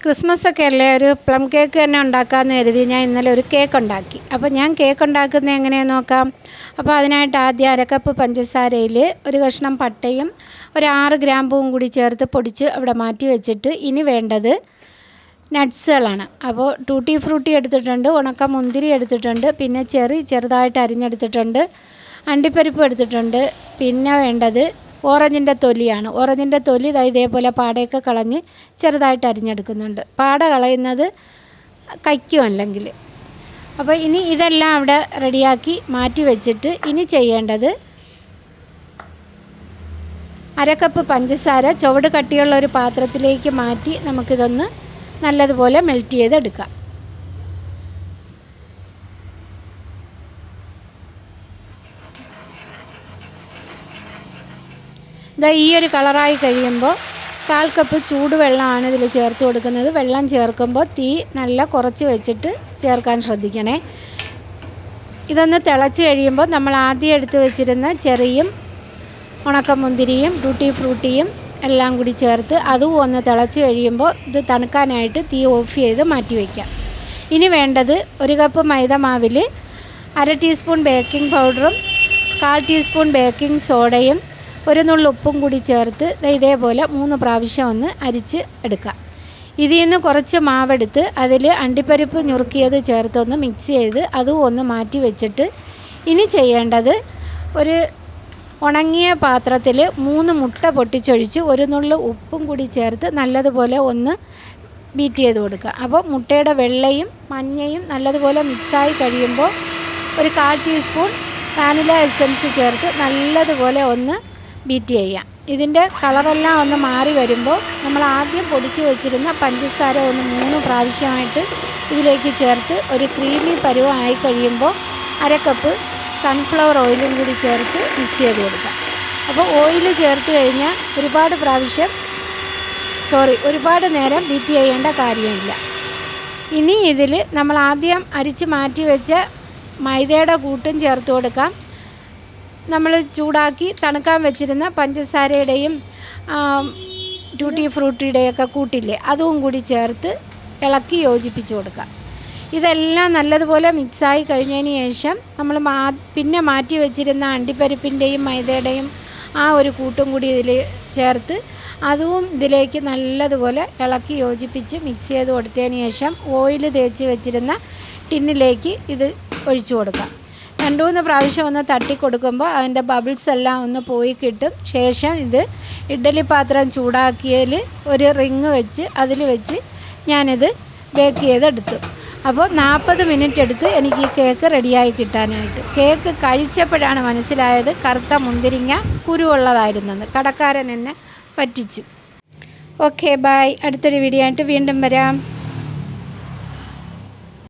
Christmas ഒക്കെ അല്ലേ? ഒരു പ്ലം കേക്ക് തന്നെ ഉണ്ടാക്കാമെന്ന് കരുതി ഞാൻ ഇന്നലെ ഒരു കേക്ക് ഉണ്ടാക്കി അപ്പോൾ ഞാൻ കേക്ക് ഉണ്ടാക്കുന്നത് എങ്ങനെയാണെന്ന് നോക്കാം. അപ്പോൾ അതിനായിട്ട് ആദ്യം അരക്കപ്പ് പഞ്ചസാരയിൽ ഒരു കഷ്ണം പട്ടയും ഒരു ആറ് ഗ്രാമ്പും കൂടി ചേർത്ത് പൊടിച്ച് അവിടെ മാറ്റി വെച്ചിട്ട് ഇനി വേണ്ടത് നട്ട്സുകളാണ്. അപ്പോൾ ടൂട്ടി ഫ്രൂട്ടി എടുത്തിട്ടുണ്ട് ഉണക്ക മുന്തിരി എടുത്തിട്ടുണ്ട് പിന്നെ ചെറി ചെറുതായിട്ട് അരിഞ്ഞെടുത്തിട്ടുണ്ട് അണ്ടിപ്പരിപ്പ് എടുത്തിട്ടുണ്ട് പിന്നെ വേണ്ടത് ഓറഞ്ചിന്റെ തൊലിയാണ്. ഓറഞ്ചിന്റെ തൊലി ഇതായി ഇതേപോലെ പാടയൊക്കെ കളഞ്ഞ് ചെറുതായിട്ട് അരിഞ്ഞെടുക്കുന്നുണ്ട്. പാട കളയുന്നത് കയ്ക്കും അല്ലെങ്കിൽ. അപ്പോൾ ഇനി ഇതെല്ലാം അവിടെ റെഡിയാക്കി മാറ്റി വെച്ചിട്ട് ഇനി ചെയ്യേണ്ടത് അരക്കപ്പ് പഞ്ചസാര ചുവട് കട്ടിയുള്ള ഒരു പാത്രത്തിലേക്ക് മാറ്റി നമുക്കിതൊന്ന് നല്ലതുപോലെ മെൽറ്റ് ചെയ്തെടുക്കാം. ഇതാ ഈ ഒരു കളറായി കഴിയുമ്പോൾ കാൽ കപ്പ് ചൂടുവെള്ളമാണ് ഇതിൽ ചേർത്ത് കൊടുക്കുന്നത്. വെള്ളം ചേർക്കുമ്പോൾ തീ നല്ല കുറച്ച് വെച്ചിട്ട് ചേർക്കാൻ ശ്രദ്ധിക്കണേ. ഇതൊന്ന് തിളച്ച് കഴിയുമ്പോൾ നമ്മൾ ആദ്യം എടുത്ത് വെച്ചിരുന്ന ചെറിയും ഉണക്കമുന്തിരിയും ടൂട്ടി ഫ്രൂട്ടിയും എല്ലാം കൂടി ചേർത്ത് അതും ഒന്ന് തിളച്ച് കഴിയുമ്പോൾ ഇത് തണുക്കാനായിട്ട് തീ ഓഫ് ചെയ്ത് മാറ്റി വയ്ക്കാം ഇനി വേണ്ടത് ഒരു കപ്പ് മൈദ മാവിൽ അര ടീസ്പൂൺ ബേക്കിംഗ് പൗഡറും കാൽ ടീസ്പൂൺ ബേക്കിംഗ് സോഡയും ഒരു നുള്ളു ഉപ്പും കൂടി ചേർത്ത് ഇതേപോലെ മൂന്ന് പ്രാവശ്യം ഒന്ന് അരിച്ച് എടുക്കാം ഇതിൽ നിന്ന് കുറച്ച് മാവെടുത്ത് അതിൽ അണ്ടിപ്പരിപ്പ് ഞുറുക്കിയത് ചേർത്തൊന്ന് മിക്സ് ചെയ്ത് അതും ഒന്ന് മാറ്റി വെച്ചിട്ട് ഇനി ചെയ്യേണ്ടത് ഒരു ഉണങ്ങിയ പാത്രത്തിൽ മൂന്ന് മുട്ട പൊട്ടിച്ചൊഴിച്ച് ഒരു നുള്ളു ഉപ്പും കൂടി ചേർത്ത് നല്ലതുപോലെ ഒന്ന് ബീറ്റ് ചെയ്ത് കൊടുക്കുക. അപ്പോൾ മുട്ടയുടെ വെള്ളയും മഞ്ഞയും നല്ലതുപോലെ മിക്സായി കഴിയുമ്പോൾ ഒരു കാൽ ടീസ്പൂൺ വാനില എസൻസ് ചേർത്ത് നല്ലതുപോലെ ഒന്ന് ബീറ്റ് ചെയ്യാം. ഇതിന്റെ കളറെല്ലാം ഒന്ന് മാറി വരുമ്പോൾ നമ്മൾ ആദ്യം പൊടിച്ച് വെച്ചിരുന്ന പഞ്ചസാര ഒന്ന് മൂന്ന് പ്രാവശ്യമായിട്ട് ഇതിലേക്ക് ചേർത്ത് ഒരു ക്രീമി പരുവമായി കഴിയുമ്പോൾ അര കപ്പ് സൺഫ്ലവർ ഓയിലും കൂടി ചേർത്ത് മിക്സ് ചെയ്ത് കൊടുക്കാം അപ്പോൾ ഓയിൽ ചേർത്ത് കഴിഞ്ഞാൽ ഒരുപാട് പ്രാവശ്യം സോറി ഒരുപാട് നേരം ബീറ്റ് ചെയ്യേണ്ട കാര്യമില്ല. ഇനി ഇതിൽ നമ്മൾ ആദ്യം അരിച്ച് മാറ്റി വെച്ച മൈദയുടെ കൂട്ടും ചേർത്ത് കൊടുക്കാം. നമ്മൾ ചൂടാക്കി തണുക്കാൻ വെച്ചിരുന്ന പഞ്ചസാരയുടെയും ട്യൂട്ടി ഫ്രൂട്ടിയുടെയൊക്കെ കൂട്ടില്ലേ അതും കൂടി ചേർത്ത് ഇളക്കി യോജിപ്പിച്ച് കൊടുക്കാം ഇതെല്ലാം നല്ലതുപോലെ മിക്സായി കഴിഞ്ഞതിന് ശേഷം നമ്മൾ മാ പിന്നെ മാറ്റി വെച്ചിരുന്ന അണ്ടിപ്പരിപ്പിന്റെയും മൈദയുടെയും ആ ഒരു കൂട്ടും കൂടി ഇതിൽ ചേർത്ത് അതും ഇതിലേക്ക് നല്ലതുപോലെ ഇളക്കി യോജിപ്പിച്ച് മിക്സ് ചെയ്ത് കൊടുത്തതിന് ശേഷം ഓയിൽ തേച്ച് വെച്ചിരുന്ന ടിന്നിലേക്ക് ഇത് ഒഴിച്ചു കൊടുക്കാം രണ്ട് മൂന്ന് പ്രാവശ്യം ഒന്ന് തട്ടി കൊടുക്കുമ്പോൾ അതിന്റെ ബബിൾസ് എല്ലാം ഒന്ന് പോയി കിട്ടും. ശേഷം ഇത് ഇഡ്ഡലി പാത്രം ചൂടാക്കിയതിൽ ഒരു റിങ് വെച്ച് അതിൽ വെച്ച് ഞാനിത് ബേക്ക് ചെയ്തെടുത്തു. അപ്പോൾ നാൽപ്പത് മിനിറ്റ് എടുത്ത് എനിക്ക് ഈ കേക്ക് റെഡിയായി കിട്ടാനായിട്ട്. കേക്ക് കഴിച്ചപ്പോഴാണ് മനസ്സിലായത് കറുത്ത മുന്തിരിങ്ങ കുരുവുള്ളതായിരുന്നെന്ന്. കടക്കാരൻ എന്നെ പറ്റിച്ചു. ഓക്കെ ബായ് അടുത്തൊരു വീഡിയോ ആയിട്ട് വീണ്ടും വരാം.